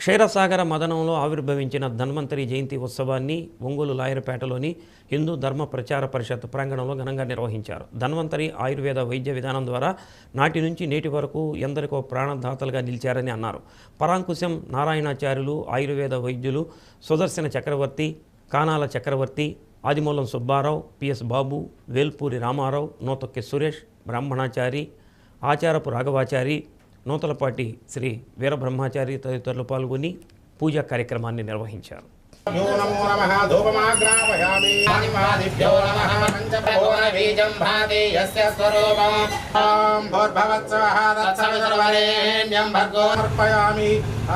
క్షీరసాగర మదనంలో ఆవిర్భవించిన ధన్వంతరి జయంతి ఉత్సవాన్ని ఒంగోలు లాయర్పేటలోని హిందూ ధర్మ ప్రచార పరిషత్ ప్రాంగణంలో ఘనంగా నిర్వహించారు. ధన్వంతరి ఆయుర్వేద వైద్య విధానం ద్వారా నాటి నుంచి నేటి వరకు ఎందరికో ప్రాణదాతలుగా నిలిచారని అన్నారు. పరాంకుశం నారాయణాచార్యులు ఆయుర్వేద వైద్యులు సుదర్శన చక్రవర్తి కానాల చక్రవర్తి ఆదిమూలం సుబ్బారావు పిఎస్ బాబు వేల్పూరి రామారావు నూతొక్కి సురేష్ బ్రాహ్మణాచారి ఆచారపు రాఘవాచారి నూతలపాటి శ్రీ వీరబ్రహ్మాచారి తదితరులు పాల్గొని పూజా కార్యక్రమాన్ని నిర్వహించారు.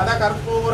అదకర్పూర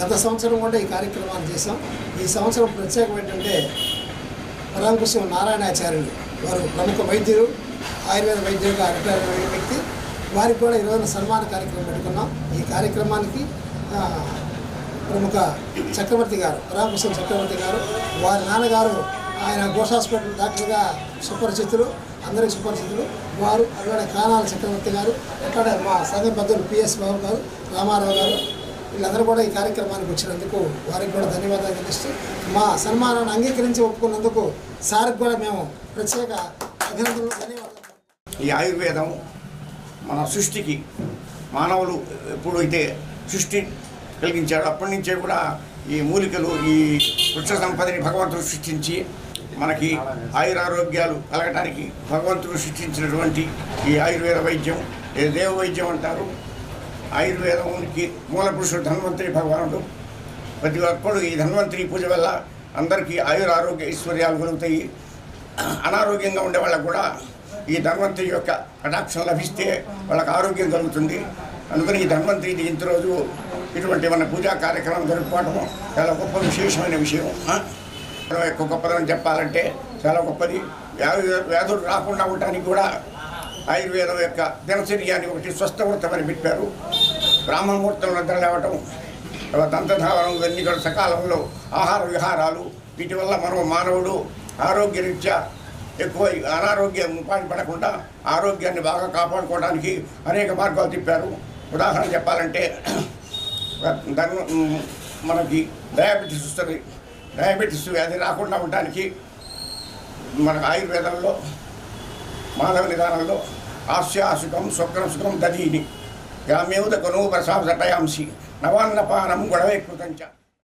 గత సంవత్సరం కూడా ఈ కార్యక్రమాన్ని చేశాం. ఈ సంవత్సరం ప్రత్యేకం ఏంటంటే పరాంకుశం నారాయణాచార్యులు వారు ప్రముఖ వైద్యులు ఆయుర్వేద వైద్యులుగా రిటైర్ అయిన వ్యక్తి. వారికి కూడా ఈరోజు సన్మాన కార్యక్రమం పెట్టుకున్నాం. ఈ కార్యక్రమానికి ప్రముఖ చక్రవర్తి గారు రామకృష్ణ చక్రవర్తి గారు వారి నాన్నగారు ఆయన ఘోష్ హాస్పిటల్ డాక్టర్గా సుపరిచితులు అందరికీ సుపరిచితులు. వారు అక్కడ కానాల చక్రవర్తి గారు అక్కడ మా సంఘ పెద్దలు పిఎస్ బాబు గారు రామారావు గారు వీళ్ళందరూ కూడా ఈ కార్యక్రమానికి వచ్చినందుకు వారికి కూడా ధన్యవాదాలు తెలుస్తూ మా సన్మానాన్ని అంగీకరించి ఒప్పుకున్నందుకు సార్కి కూడా మేము ప్రత్యేక అభినందనలు ధన్యవాదాలు. ఈ ఆయుర్వేదం మన సృష్టికి మానవులు ఎప్పుడైతే సృష్టి కలిగించాడు అప్పటి నుంచే కూడా ఈ మూలికలు ఈ వృక్ష సంపదని భగవంతుడు సృష్టించి మనకి ఆయురారోగ్యాలు కలగటానికి భగవంతుడు సృష్టించినటువంటి ఈ ఆయుర్వేద వైద్యం దేవ వైద్యం అంటారు? ఆయుర్వేదంకి మూల పురుషుడు ధన్వంతరి భగవానుడు. ప్రతి ఒక్కడు ఈ ధన్వంతరి పూజ వల్ల అందరికీ ఆయుర ఆరోగ్య ఐశ్వర్యాలు కలుగుతాయి. అనారోగ్యంగా ఉండే వాళ్ళకు కూడా ఈ ధన్వంతరి యొక్క కటాక్షం లభిస్తే వాళ్ళకి ఆరోగ్యం కలుగుతుంది. అందుకని ఈ ధన్వంతరి జయంతి రోజు ఇటువంటి మన పూజా కార్యక్రమం జరుపుకోవడం చాలా గొప్ప విశేషమైన విషయం. మనం ఎక్కువ యొక్క చెప్పాలంటే చాలా గొప్పది. వ్యాధి వ్యాధులు రాకుండా ఉండటానికి కూడా ఆయుర్వేదం యొక్క దినచర్యాన్ని ఒకటి స్వస్థవృత్తమని పెట్టారు బ్రాహ్మణమూర్తులు నిద్ర లేవటం తర్వాత దంతధావనం ఇవన్నీ కూడా సకాలంలో ఆహార విహారాలు వీటి వల్ల మనం మానవుడు ఆరోగ్యరీత్యా ఎక్కువ అనారోగ్యం ఉపాధి పడకుండా ఆరోగ్యాన్ని బాగా కాపాడుకోవడానికి అనేక మార్గాలు తిప్పారు. ఉదాహరణ చెప్పాలంటే మనకి డయాబెటీస్ వస్తుంది. డయాబెటీస్ వ్యాధి రాకుండా ఉండడానికి మన ఆయుర్వేదంలో మానవ నిదానంలో హాస్యాసుకం స్వగ్రం సుఖం దధీని யாமேவ தகனோ பிரசாப் சட்டயாம்சி நவான்னபானம் குழவை குதஞ்சா